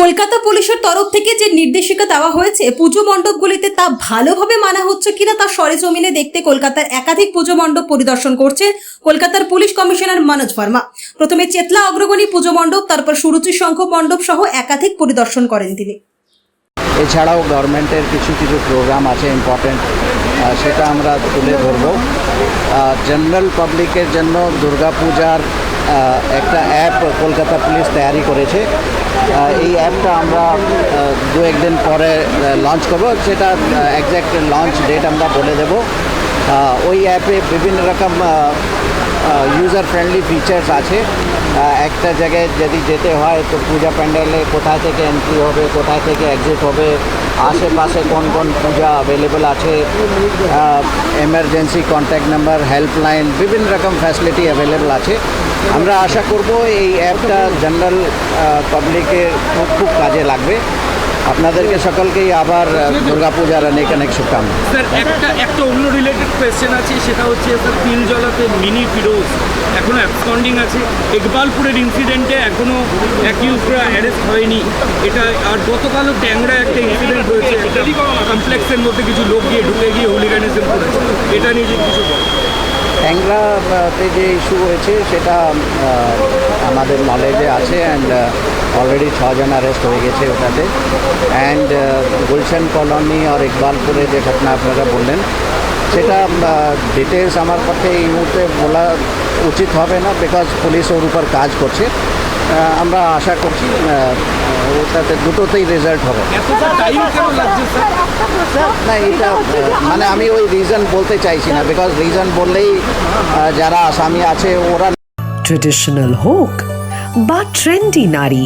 কলকাতা পুলিশের তরফ থেকে যে নির্দেশিকা দেওয়া হয়েছে, পুজো মণ্ডপগুলিতে তা ভালোভাবে মানা হচ্ছে কিনা তা সরেজমিনে দেখতে কলকাতার একাধিক পুজো মণ্ডপ পরিদর্শন করছে কলকাতার পুলিশ কমিশনার মনোজ ভার্মা প্রথমে চেতলা অগ্রগণী পুজো মণ্ডপ, তারপর সুরুচি শঙ্খ মণ্ডপ সহ একাধিক পরিদর্শন করেন তিনি। এছাড়াও গভর্নমেন্টের কিছু কিছু প্রোগ্রাম আছে ইম্পর্টেন্ট সেটা আমরা তুলে ধরব। জেনারেল পাবলিকের জন্য দুর্গাপূজার একটা অ্যাপ কলকাতা পুলিশ তৈরি করেছে। এই অ্যাপটা আমরা দু একদিন পরে লঞ্চ করব। সেটা একজ্যাক্ট লঞ্চ ডেট আমরা বলে দেব। ওই অ্যাপে বিভিন্ন রকম ইউজার ফ্রেন্ডলি ফিচার্স আছে। একটা জায়গায় যদি যেতে হয়, তো পূজা প্যান্ডেলে কোথায় থেকে এন্ট্রি হবে, কোথায় থেকে এক্সিট হবে, আশেপাশে কোন কোন পূজা অ্যাভেলেবেল আছে এমার্জেন্সি কন্ট্যাক্ট নাম্বার হেল্পলাইন বিভিন্ন রকম ফ্যাসিলিটি অ্যাভেলেবেল আছে। আমরা আশা করব এই অ্যাপটা জেনারেল পাবলিকের খুব খুব কাজে লাগবে। আপনাদেরকে সকলকেই আবার দুর্গাপূজার অনেক অনেক শুভকামনা। স্যার একটা একটা অন্য রিলেটেড কোয়েশ্চেন আছে সেটা হচ্ছে স্যার তিলজলাতে মিনি ফিরোজ এখনও অ্যাবসকন্ডিং আছে। ইকবালপুরের ইনসিডেন্টে এখনও অ্যাকিউজরা অ্যারেস্ট হয়নি। এটা আর গতকালও ট্যাংরা একটা ইনসিডেন্ট হয়েছে কমপ্লেক্সের মধ্যে কিছু লোক গিয়ে ঢুকে গিয়ে হোলিগানিজম করেছে। এটা নিয়ে যে কিছু। ট্যাংরাতে যে ইস্যু হয়েছে সেটা আমাদের নলেজে আছে অ্যান্ড অলরেডি ছজন অ্যারেস্ট হয়ে গেছে ওটাতে। অ্যান্ড গুলশান কলোনি আর ইকবালপুরে যে ঘটনা আপনারা বললেন সেটা ডিটেলস আমার পক্ষে এই মুহূর্তে বলা উচিত হবে না বিকজ পুলিশ ওর উপর কাজ করছে। আমরা আশা করছি ওটাতে দুটোতেই রেজাল্ট হবে। না এটা মানে আমি ওই রিজন বলতে চাইছি না বিকজ রিজন বললেই যারা আসামি আছে ওরা ট্রেডিশনাল হোক বা ট্রেন্ডি নারী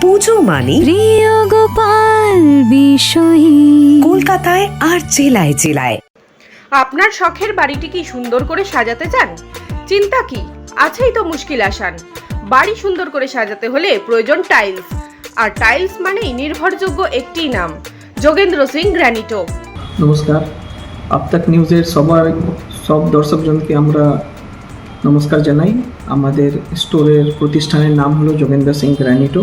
পুজো মানে? প্রিয় গোপাল বিষয়ী। কলকাতায় আর জেলায় জেলায়। আপনার শখের বাড়িটি কি সুন্দর করে সাজাতে চান? চিন্তা কি? আছেই তো মুশকিল আসান। বাড়ি সুন্দর করে সাজাতে হলে প্রয়োজন টাইলস। আর টাইলস মানেই নির্ভরযোগ্য একটি নাম। যোগেন্দ্র সিং গ্র্যানিটো। নমস্কার। আপতাক নিউজের সবার সব দর্শকজনকে আমরা নমস্কার জানাই। আমাদের স্টোরের প্রতিষ্ঠানের নাম হলো যোগেন্দ্র সিং গ্র্যানিটো।